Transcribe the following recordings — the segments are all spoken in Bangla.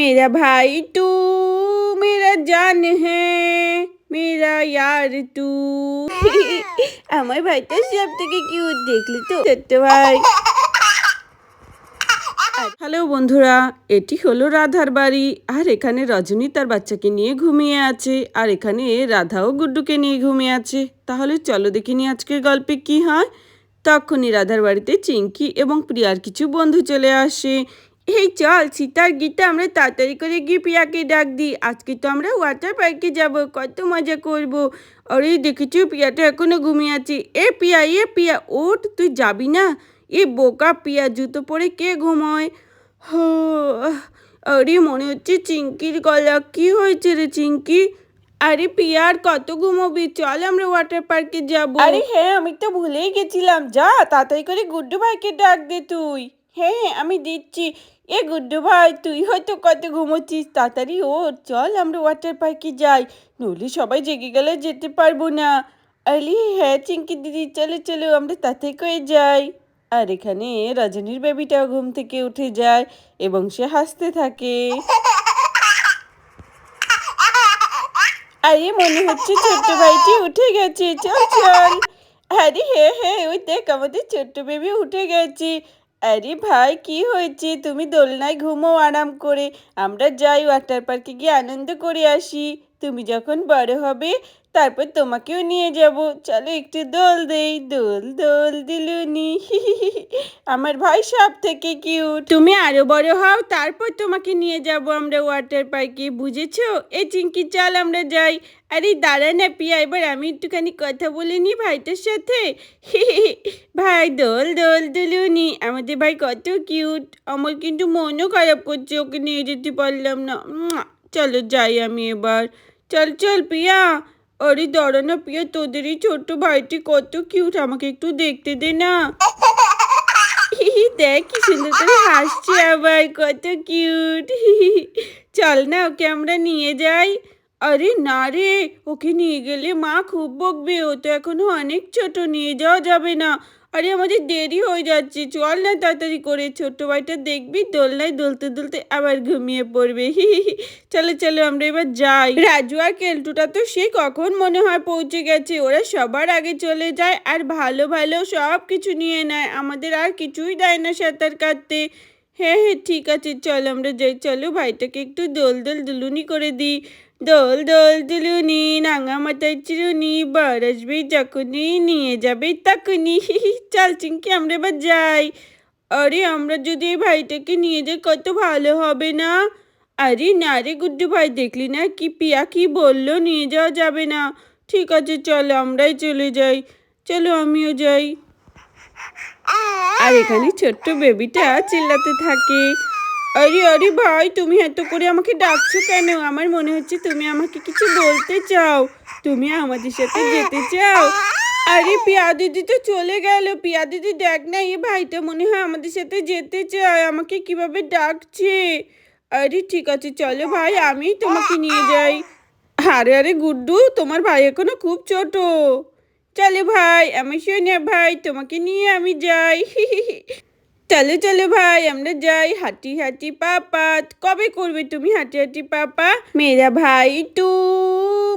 मेरा भाई तू मेरा জান है মেরা ইয়ার তু আমার ভাইটা সব থেকে কিউট দেখলি তো ছোট্ট ভাই হ্যালো বন্ধুরা এটি হলো রাধার বাড়ি আর এখানে রজনী তার বাচ্চাকে নিয়ে ঘুমিয়ে আছে আর এখানে রাধাও গুড্ডুকে নিয়ে ঘুমিয়ে আছে তাহলে চলো দেখিনি আজকের গল্পে কি হয় তখনই রাধার বাড়িতে চিঙ্কি এবং প্রিয়ার কিছু বন্ধু চলে আসে এই চল, সীতার গীতা আমরা তাড়াতাড়ি করে গিয়ে প্রিয়াকে ডাক দিই। আজকে তো আমরা ওয়াটার পার্কে যাব, কত মজা করব। আরে, দেখেছ প্রিয়াটা এখনও ঘুমিয়ে আছে। এ পিয়া এ পিয়া, ওঠ, তুই যাবি না? এ বোকা পিয়া, জুতো পরে কে ঘুমোয়? হো, আরে, মনে হচ্ছে চিঙ্কির গলা। কি হয়েছে রে চিঙ্কি? আরে পিয়ার কত ঘুমোবি? চল আমরা ওয়াটার পার্কে যাব। আরে হ্যাঁ আমি তো ভুলেই গেছিলাম। যা, তাড়াতাড়ি করে গুড্ডু ভাইকে ডাক দে তুই। হ্যাঁ আমি দিচ্ছি। এ গুড্ডু ভাই, তুই হয়তো কত ঘুমোচ্ছিস। তাড়াতাড়ি ও চল আমরা ওয়াটার পার্কে যাই। নইলে সবাই জেগে গেলে যেতে পারব না। আরে হ্যাঁ চিঙ্কি দিদি, চলো চলো, আমরা তাতে করে যাই। আর এখানে রজনীর বেবিটাও ঘুম থেকে উঠে যায় এবং সে হাসতে থাকে। আরে, মনে হচ্ছে ছোট্ট ভাইটি উঠে গেছে। চল চল। আরে হ্যাঁ হ্যাঁ ওই দেখ, আমাদের ছোট্ট বেবি উঠে গেছে। আরে ভাই, কি হয়েছে? তুমি দোলনায় ঘুমো আরাম করে। আমরা যাই ওয়াটার পার্কে গিয়ে আনন্দ করে আসি। তুমি যখন বড় হবে তারপর তোমাকেও নিয়ে যাব। চলো একটু দোল দেই, দোল দোল দিলুনি। আমার ভাই সব থেকে কিউট তুমি আরও বড় হও, তারপর তোমাকে নিয়ে যাব আমরা ওয়াটার পার্কে বুঝেছ? এই চিঙ্কি চল আমরা যাই। আরে দাঁড়া না পিয়া, এবার আমি একটুখানি কথা বলে নি ভাইটার সাথে। ভাই, দোল দোল দুলুনি। আমাদের ভাই কত কিউট আমার কিন্তু মনও খারাপ করছে, ওকে নিয়ে যেতে পারলাম না। চলো যাই আমি এবার। চল চল পিয়া। আরে দাঁড়া না পিয়া তোদের এই ছোট্ট ভাইটি কত কিউট আমাকে একটু দেখতে দে না। দেখ কি সুন্দর করে হাসছে আবার, কত কিউট চল না, ওকে আমরা নিয়ে যাই। আরে না রে, ওকে নিয়ে গেলে মা খুব বকবে, ও তো এখনও অনেক ছোট, নিয়ে যাওয়া যাবে না। আরে আমাদের দেরি হয়ে যাচ্ছে। চল না তাড়াতাড়ি করে, ছোট্ট ভাইটা দেখবি দোলনায় দুলতে দুলতে আবার ঘুমিয়ে পড়বে। হি হি চলো চলো, আমরা এবার যাই। রাজু আর কেলটুটা তো সে কখন মনে হয় পৌঁছে গেছে। ওরা সবার আগে চলে যায় আর ভালো ভালো সব কিছু নিয়ে নেয়। আমাদের আর কিছুই দেয় না সাঁতার কাটতে। হ্যাঁ হ্যাঁ ঠিক আছে, চল আমরা যাই। চলো ভাইটাকে একটু দোল দোল, দুলুনি করে দিই। দোল দোল, দুলুনি নাঙা মাথায় চিরুনি, বার আসবে যখনই, নিয়ে যাবে তখনই। চল চিঙ্কি আমরা এবার যাই। আরে, আমরা যদি এই ভাইটাকে নিয়ে যাই, কত ভালো হবে না? আরে, না রে গুড্ডু ভাই, দেখলি না কি পিয়া কি বলল? নিয়ে যাওয়া যাবে না। ঠিক আছে, চলো আমরাই চলে যাই। চলো আমিও যাই। আর এখানে ছোট্ট বেবিটা চিল্লাতে থাকে। আরে আরে ভাই, তুমি এত করে আমাকে ডাকছো কেন? আমার মনে হচ্ছে তুমি আমাকে কিছু বলতে চাও। তুমি আমাদের সাথে যেতে চাও। আরে, পিয়া দিদি তো চলে গেল। পিয়া দিদি, দেখ না, এই ভাইটা মনে হয় আমাদের সাথে যেতে চায়। আমাকে কীভাবে ডাকছে? আরে, ঠিক আছে, চলো ভাই আমি তোমাকে নিয়ে যাই। আরে আরে, গুড্ডু, তোমার ভাই এখনও খুব ছোট। চলো ভাই, আমি শুনে ভাই, তোমাকে নিয়ে আমি যাই। চলো চলো ভাই, আমরা যাই। হাঁটি হাঁটি পাপা কবে করবে তুমি হাঁটি হাঁটি পাপা? মেরা ভাই তু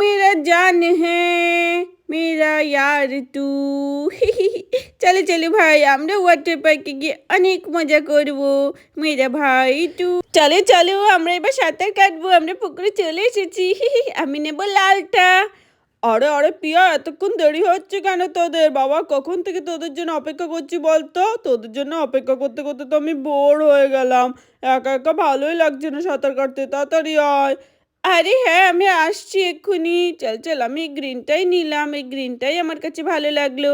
মেরা জান হ্যাঁ মেরা ইয়ার তু চলো চলো ভাই, আমরা ওয়াটার পার্কে গিয়ে অনেক মজা করব। মেরা ভাই তু চলো চলো, আমরা এবার সাঁতার কাটবো। আমরা পুকুরে চলে এসেছি। আমি নেব লালটা। আরে আরে পিয়া, এতক্ষণ দেরি হচ্ছে কেন তোদের? বাবা, কখন থেকে তোদের জন্য অপেক্ষা করছি বলতো? তোদের জন্য অপেক্ষা করতে করতে তো আমি বোর হয়ে গেলাম। একা একা ভালোই লাগছে না সাঁতার কাটতে, তাড়াতাড়ি হয় আরে হ্যাঁ আমি আসছি এক্ষুনি। চল চল, আমি এই গ্রিনটাই নিলাম, এই গ্রিনটাই আমার কাছে ভালো লাগল।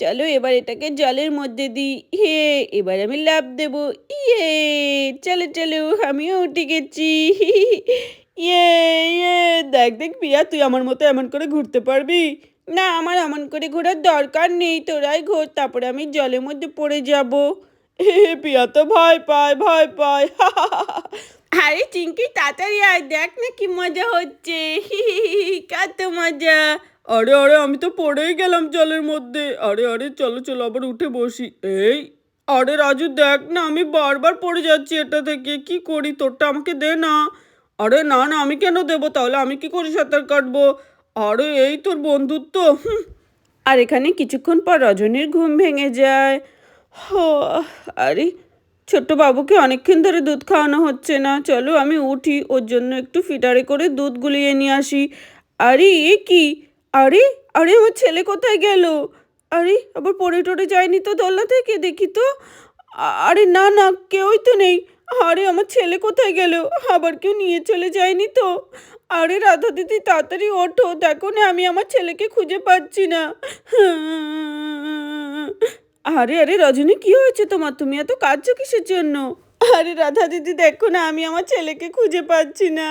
চলো, এবার এটাকে জলের মধ্যে দিই। হে, এবার আমি লাভ দেবো। ইয়ে চলো চলো, আমিও উঠে গেছি। ইয়ে ইয়ে দেখ দেখ পিয়া তুই আমার মতো এমন করে ঘুরতে পারবি? না, আমার এমন করে ঘোরার দরকার নেই, তোরাই ঘোর, তারপরে আমি জলের মধ্যে পড়ে যাব। পিয়া তো ভয় পায় ভয় পায়। আরে চিঙ্কি, তাড়াতাড়ি আয়, দেখ না কি মজা হচ্ছে। কত মজা। আরে আরে, আমি তো পড়েই গেলাম জলের মধ্যে। আরে আরে, চলো চলো, আবার উঠে বসি। এই, আরে রাজু, দেখ না, আমি বারবার পড়ে যাচ্ছি এটা থেকে। কি করি, তোরটা আমাকে দে না। আরে না না, আমি কেন দেবো? তাহলে আমি কি করে সাঁতার কাটবো? আরে, এই তোর বন্ধুত্ব। আর এখানে কিছুক্ষণ পর রজনীর ঘুম ভেঙে যায়। হ, আরে, ছোট্ট বাবুকে অনেকক্ষণ ধরে দুধ খাওয়ানো হচ্ছে না। চলো, আমি উঠি, ওর জন্য একটু ফিটারে করে দুধ গুলিয়ে নিয়ে আসি। আরে, এ কি? আরে আরে, আমার ছেলে কোথায় গেল? আরে, আবার পড়ে টরে যায়নি তো দোলনা থেকে, দেখি তো। আরে, না না, কেউই তো নেই। আরে, আমার ছেলে কোথায় গেল? আবার কেউ নিয়ে চলে যায়নি তো? আরে, রাধা দিদি, তাড়াতাড়ি ওঠো। দেখো না, আমি আমার ছেলেকে খুঁজে পাচ্ছি না। আরে আরে, রজনী, কি হয়েছে তোমার? তুমি এত কাঁদছো কিসের জন্য? আরে, রাধা দিদি, দেখো না, আমি আমার ছেলেকে খুঁজে পাচ্ছি না।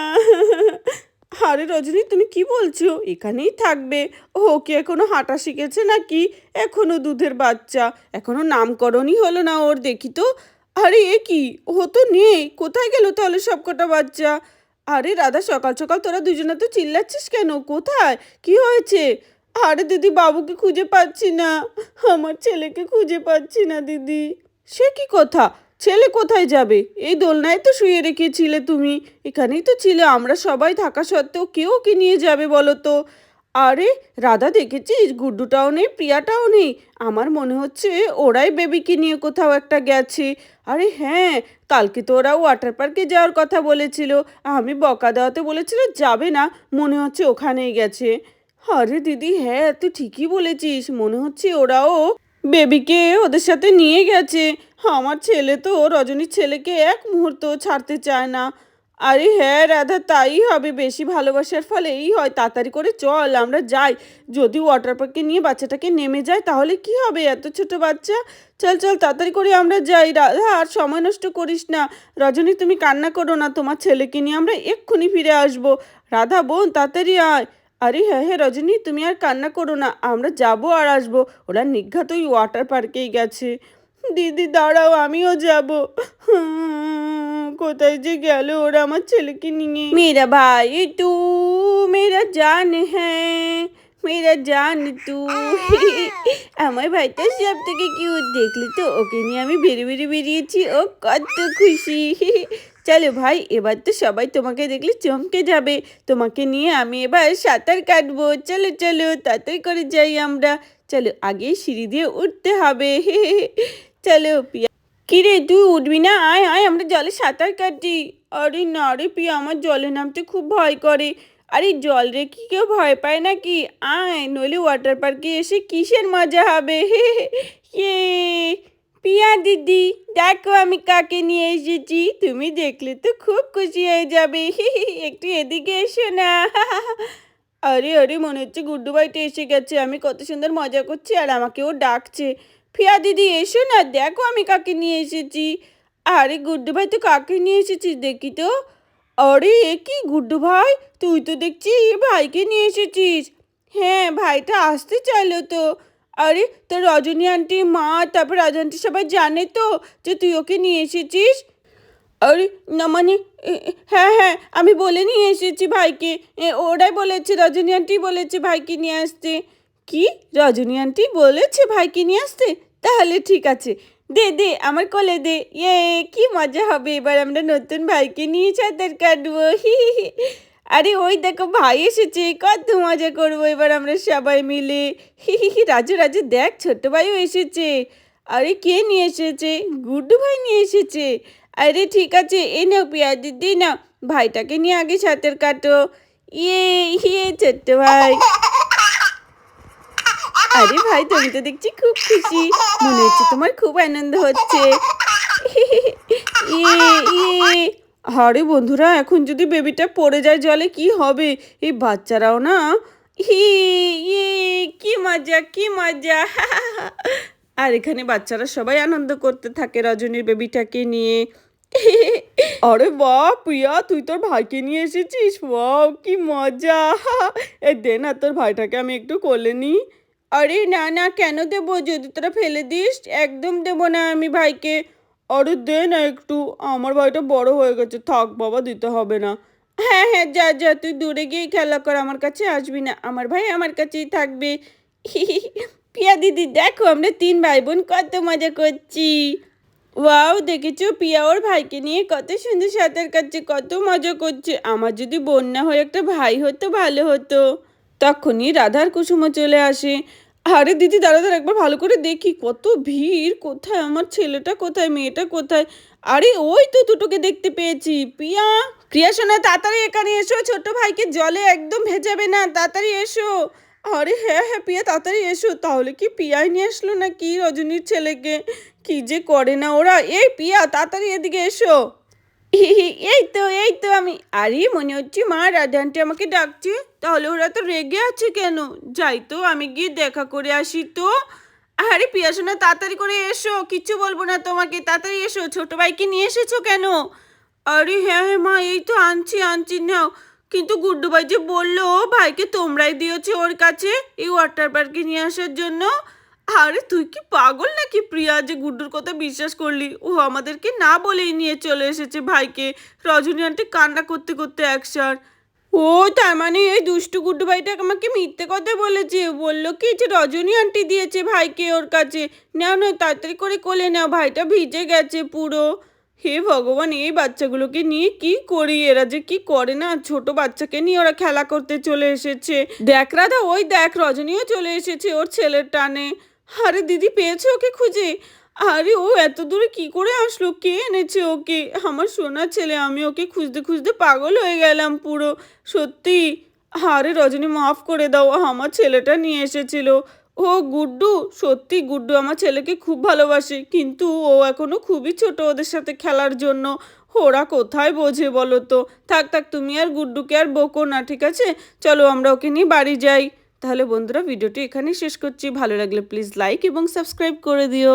আরে, রজনী, তুমি কি বলছো? এখানেই থাকবে। ও কি এখনও হাঁটা শিখেছে নাকি? এখনও দুধের বাচ্চা। এখনও নামকরণই হলো না ওর, দেখি তো। আরে, এ কি? ও তো নেই। কোথায় গেল তাহলে সব কটা বাচ্চা? আরে, রাধা, সকাল সকাল তোরা দুজনে তো চিল্লাচ্ছিস কেন? কোথায়? কি হয়েছে? আরে, দিদি, বাবুকে খুঁজে পাচ্ছি না। আমার ছেলেকে খুঁজে পাচ্ছি না, দিদি। সে কি কথা? ছেলে কোথায় যাবে? এই দোলনায় তো শুয়ে রেখেছিলে তুমি। এখানেই তো ছিলে। আমরা সবাই থাকা সত্ত্বেও কেউ কি নিয়ে যাবে বলো তো? আরে, রাধা দেখেছিস? গুড্ডুটাও নেই, প্রিয়াটাও নেই। আমার মনে হচ্ছে ওরাই বেবিকে নিয়ে কোথাও একটা গেছে। আরে হ্যাঁ কালকে তো ওরা ওয়াটার পার্কে যাওয়ার কথা বলেছিল। আমি বকা দেওয়াতে বলেছিল, যাবে না। মনে হচ্ছে ওখানেই গেছে। আরে দিদি হ্যাঁ তুই ঠিকই বলেছিস। মনে হচ্ছে ওরাও বেবিকে ওদের সাথে নিয়ে গেছে। আমার ছেলে তো রজনীর ছেলেকে এক মুহূর্ত ছাড়তে চায় না। আরে হ্যাঁ রাধা, তাই হবে। বেশি ভালোবাসার ফলে এই হয়। তাড়াতাড়ি করে চল, আমরা যাই। যদি ওয়াটার পার্কে নিয়ে বাচ্চাটাকে নেমে যায়, তাহলে কি হবে? এত ছোট বাচ্চা। চল চল, তাড়াতাড়ি করে আমরা যাই। রাধা, আর সময় নষ্ট করিস না। রজনী, তুমি কান্না করো না। তোমার ছেলেকে নিয়ে আমরা এক্ষুনি ফিরে আসব। রাধা, বোন, তাড়াতাড়ি আয়। আরে হ্যাঁ হ্যাঁ রজনী, তুমি আর কান্না করো না। আমরা যাব আর আসব। ওরা নিঘাত ওই ওয়াটার পার্কেই গেছে। দিদি, দাঁড়াও, আমিও যাব। কোথায় যে গেল ওরা আমার ছেলেকে নিয়ে? মেরা ভাই তু, মেরা জান হ্যাঁ মেরা জান তু। আমার ভাইটা সব থেকে কিউট দেখলি তো ওকে নিয়ে আমি বেরিয়ে বেরিয়ে বেরিয়েছি, ও কত খুশি। চলো ভাই, এবার তো সবাই তোমাকে দেখলে চমকে যাবে। তোমাকে নিয়ে আমি এবার সাঁতার কাটবো। চলো চলো, তাড়াতাড়ি করে যাই আমরা। চলো, আগে সিঁড়ি দিয়ে উঠতে হবে। চলো, পিয়া কিরে, তুই উঠবি না? আয় আয়, আমরা জলে সাঁতার কাটি আরে না রে পি আমার জলে নামতে খুব ভয় করে। আরে জল রে, কি কেউ ভয় পায় নাকি? আয়, নইলে ওয়াটার পার্কে এসে কিসের মজা হবে? ইয়ে। পিয়া দিদি, দেখো আমি কাকে নিয়ে এসেছি। তুমি দেখলে তো খুব খুশি হয়ে যাবে। একটু এদিকে এসো না। আরে আরে, মনে হচ্ছে গুড্ডু ভাইটা এসে গেছে। আমি কত সুন্দর মজা করছি আর আমাকে ও ডাকছে। ফিয়া দিদি, এসো না, দেখো আমি কাকে নিয়ে এসেছি। আরে গুড্ডু ভাই, তো কাকে নিয়ে এসেছিস দেখি তো। আরে, এ কি গুড্ডু ভাই? তুই তো দেখছি ভাইকে নিয়ে এসেছিস। হ্যাঁ ভাইটা আসতে চাইলো তো। আরে তোর রজনী আন্টি, মা, তারপর রাজু আন্টি সবাই জানে তো যে তুই ওকে নিয়ে এসেছিস। আরে, না মানে হ্যাঁ হ্যাঁ আমি বলে নিয়ে এসেছি ভাইকে। ওরাই বলেছে, রজনী আন্টি বলেছে ভাইকে নিয়ে আসতে। কি? রজনী আন্টি বলেছে ভাইকে নিয়ে আসতে? তাহলে ঠিক আছে। দে দে, আমার কোলে দে। ইয়ে কি মজা হবে। এবার আমরা নতুন ভাইকে নিয়ে সাঁতার কাটবো। হি হি। আরে ওই দেখো, ভাই এসেছে। কত মজা করব। এবার আমরা সবাই মিলে। হি হি হি, রাজু রাজু, দেখ ছোট ভাইও এসেছে। আরে কে নিয়ে এসেছে? গুড্ডু ভাই নিয়ে এসেছে। আরে ঠিক আছে, এ নাও পিয়া দিদি নাও। ভাইটাকে নিয়ে আগে সাঁতার কাটো। ইয়ে ইয়ে ছোট্ট ভাই। আরে ভাই, তুমি তো দেখছি খুব খুশি। মনে হচ্ছে তোমার খুব আনন্দ হচ্ছে। ইয়ে ইয়ে। আরে বন্ধুরা, এখন যদি বেবিটা পড়ে যায়, জলে কি হবে? এই বাচ্চারাও না? হি ইয়ে কি মজা কি মজা। আর এখানে বাচ্চারা সবাই আনন্দ করতে থাকে রজনীর বেবিটাকে নিয়ে। আরে বাহ, প্রিয়া, তুই তোর ভাইকে নিয়ে এসেছিস? বাহ, কি মজা। এ, দে না তোর ভাইটাকে, আমি একটু কোলে নিই। আরে না না, কেন দেবো? যদি তোরা ফেলে দিস, একদম দেবো না আমি ভাইকে। আরে দে না একটু, আমার ভাইটা বড় হয়ে গেছে, থাক বাবা, দিতে হবে না। হ্যাঁ হ্যাঁ যা যা, তুই দূরে গিয়ে খেলা কর, আমার কাছে আসবি না। আমার ভাই আমার কাছেই থাকবে। পিয়া দিদি, দেখো আমরা তিন ভাই বোন কত মজা করছি। ওয়াও, দেখেছ? পিয়া ওর ভাইকে নিয়ে কত সুন্দর সাঁতার কাটছে, কত মজা করছে। আমার যদি বোন না হয়ে, একটা ভাই হতো, ভালো হতো। তখনই রাধার কুসুমও চলে আসে। আরে দিদি দাদা দাদা একবার ভালো করে দেখি, কত ভিড়, কোথায় আমার ছেলেটা কোথায়, মেয়েটা কোথায়? আরে ওই তো দুটোকে দেখতে পেয়েছি। পিয়া প্রিয়া সোনা, তাড়াতাড়ি এখানে এসো ছোট ভাইকে জলে একদম ভেজাবে না, তাড়াতাড়ি এসো। আরে হ্যাঁ হ্যাঁ পিয়া, তাড়াতাড়ি এসো, তাহলে কি পিয়াই নিয়ে আসলো না কি রজনীর ছেলেকে? কি যে করে না ওরা? এই পিয়া, তাড়াতাড়ি এদিকে এসো। এই তো এই তো আমি। আরে, মনে হচ্ছে মা রাধা আন্টি আমাকে ডাকছে। তাহলে ওরা তো রেগে আছে কেন? যাই তো, আমি গিয়ে দেখা করে আসি তো। আরে পিয়া শোনা তাড়াতাড়ি করে এসো। কিচ্ছু বলব না তোমাকে। তাড়াতাড়ি এসো। ছোট ভাইকে নিয়ে এসেছ কেন? আরে হ্যাঁ হ্যাঁ মা, এই তো আনছি আনছি। নাও। কিন্তু গুড্ডু ভাই যে বলল ভাইকে তোমরাই দিয়েছ ওর কাছে এই ওয়াটার পার্কে নিয়ে আসার জন্য? আরে তুই কি পাগল নাকি প্রিয়া যে গুড্ডুর কথা বিশ্বাস করলি? ও আমাদেরকে না বলেই নিয়ে চলে এসেছে ভাইকে। রজনী আন্টি কান্না করতে করতে একসার ও, তার মানে এই দুষ্টু গুড্ডু ভাইটা আমাকে মিথ্যে কথা বলেছে। বলল কি যে রজনী আন্টি দিয়েছে ভাইকে ওর কাছে। নাও নাও তাড়াতাড়ি করে কোলে নাও, ভাইটা ভিজে গেছে পুরো। হে ভগবান, এই বাচ্চাগুলোকে নিয়ে কি করি? এরা যে কি করে না? ছোট বাচ্চাকে নিয়ে ওরা খেলা করতে চলে এসেছে। দেখ রাধা, ওই দেখ রজনীও চলে এসেছে ওর ছেলের টানে। আরে দিদি পেয়েছ ওকে খুঁজে। আরে ও এত দূরে কি করে আসলো? কে এনেছে ওকে? আমার সোনা ছেলে, আমি ওকে খুঁজতে খুঁজতে পাগল হয়ে গেলাম পুরো। সত্যি? আরে রজনী, মাফ করে দাও, আমার ছেলেটা নিয়ে এসেছিল। ও গুড্ডু, সত্যি গুড্ডু, আমার ছেলেকে খুব ভালোবাসে। কিন্তু ও এখনও খুবই ছোট ওদের সাথে খেলার জন্য। ওরা কোথায় বোঝে বলো তো? থাক থাক, তুমি আর গুড্ডুকে আর বকো না, ঠিক আছে? চলো আমরা ওকে নিয়ে বাড়ি যাই। তাহলে বন্ধুরা ভিডিওটি এখানেই শেষ করছি। ভালো লাগলে প্লিজ লাইক এবং সাবস্ক্রাইব করে দিও।